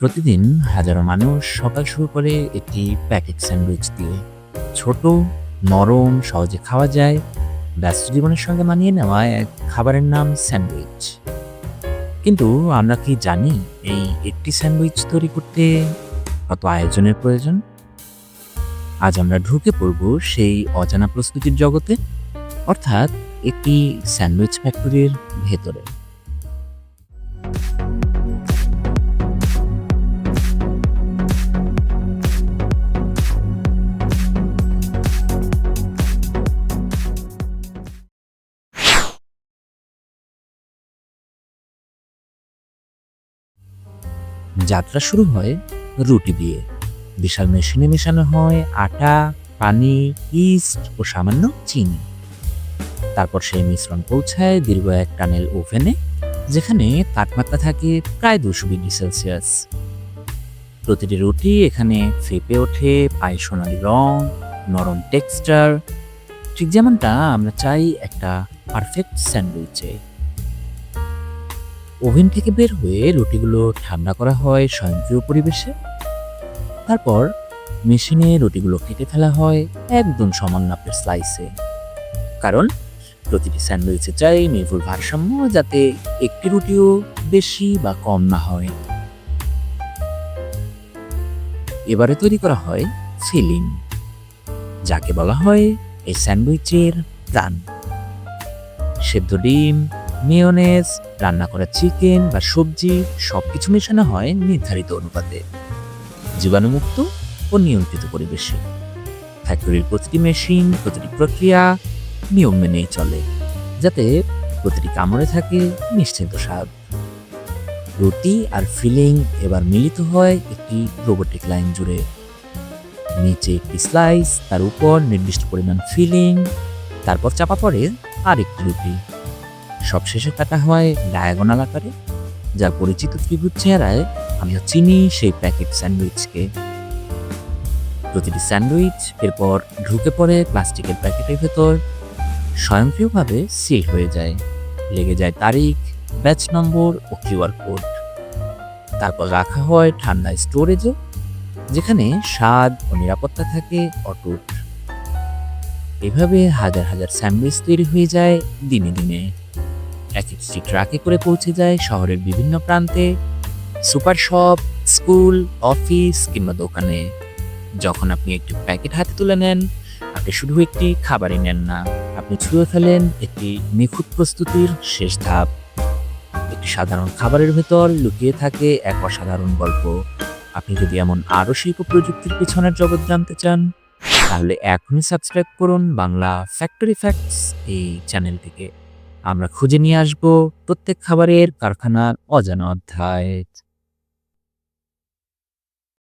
প্রতিদিন হাজারো মানুষ সকাল শুরু করে একটি প্যাকেট স্যান্ডউইচ দিয়ে ছোট, নরম, সহজে খাওয়া যায়, ব্যস্ত জীবনের সঙ্গে মানিয়ে নেওয়া এক খাবারের নাম স্যান্ডউইচ। কিন্তু আমরা কি জানি এই একটি স্যান্ডউইচ তৈরি করতে কত আয়োজনের প্রয়োজন? আজ আমরা ঢুকে পড়ব সেই অজানা প্রস্তুতির জগতে, অর্থাৎ একটি স্যান্ডউইচ ফ্যাক্টরির ভেতরে। যাত্রা শুরু হয় রুটি দিয়ে। বিশাল মেশিনে মেশানো হয় আটা, পানি, ইস্ট ও সামান্য চিনি। তারপর সেই মিশ্রণ পৌঁছায় দীর্ঘ এক টানেল ওভেনে, যেখানে তাপমাত্রা থাকে প্রায় দুশো ডিগ্রি সেলসিয়াস। প্রতিটি রুটি এখানে ফেপে ওঠে, পায়ে সোনালি রং, নরম টেক্সচার। ঠিক যেমনটা আমরা চাই একটা পারফেক্ট স্যান্ডউইচে। ওভেন থেকে বের হয়ে রুটিগুলো ঠান্ডা করা হয় স্বয়ংক্রিয় পরিবেশে। তারপর মেশিনে রুটিগুলো কেটে ফেলা হয় একদম সমান মাপের স্লাইসে কারণ প্রতিটি স্যান্ডউইচে চাই নির্ভুল ভারসাম্য যাতে একটি রুটিও বেশি বা কম না হয়। এবারে তৈরি করা হয় ফিলিং, যাকে বলা হয় এই স্যান্ডউইচের প্রাণ। সেদ্ধ ডিম মেয়োনেজ রান্না করা চিকেন বা সবজি সব কিছু মেশানো হয় নির্ধারিত অনুপাতে। জীবাণুমুক্ত ও নিয়ন্ত্রিত পরিবেশে। ফ্যাক্টরির প্রতিটি মেশিন প্রতিটি প্রক্রিয়া নিয়ম মেনেই চলে, যাতে প্রতিটি কামড়ে থাকে নিশ্চিন্ত স্বাদ। রুটি আর ফিলিং এবার মিলিত হয় একটি রোবোটিক লাইন জুড়ে। নিচে একটি স্লাইস তার উপর নির্দিষ্ট পরিমাণ ফিলিং, তারপর চাপা পড়ে আরেকটি রুটি। সবশেষে কাটা হয় ডায়াগোনাল আকারে যা পরিচিত ত্রিভুজ চেহারায় আমরা চিনি সেই প্যাকেট স্যান্ডউইচকে। প্রতিটি স্যান্ডউইচ এরপর ঢুকে পড়ে প্লাস্টিকের প্যাকেটের ভেতর, স্বয়ংক্রিয়ভাবে সিল হয়ে যায়। লেগে যায় তারিখ, ব্যাচ নম্বর ও কিউআর কোড। তারপর রাখা হয় ঠান্ডা স্টোরেজে, যেখানে স্বাদ ও নিরাপত্তা থাকে অটুট। এভাবে হাজার হাজার স্যান্ডউইচ তৈরি হয়ে যায় দিনে দিনে। এক একটি ট্রাকে করে পৌঁছে যায় শহরের বিভিন্ন প্রান্তে। সুপার শপ, স্কুল, অফিস কিংবা দোকানে। যখন আপনি একটি প্যাকেট হাতে তুলে নেন, আপনি শুধু একটি খাবারই নেন না, আপনি ছুঁয়ে ফেলেন একটি নিখুঁত প্রস্তুতির শেষ ধাপ। একটি সাধারণ খাবারের ভেতর লুকিয়ে থাকে এক অসাধারণ গল্প। আপনি যদি এমন আরও শিল্প প্রযুক্তির পিছনের জগৎ জানতে চান, তাহলে এখনই সাবস্ক্রাইব করুন বাংলা ফ্যাক্টরি ফ্যাক্টস এই চ্যানেলটিকে। আমরা খুঁজে নিয়ে আসব প্রত্যেক খাবারের কারখানার অজানা অধ্যায়।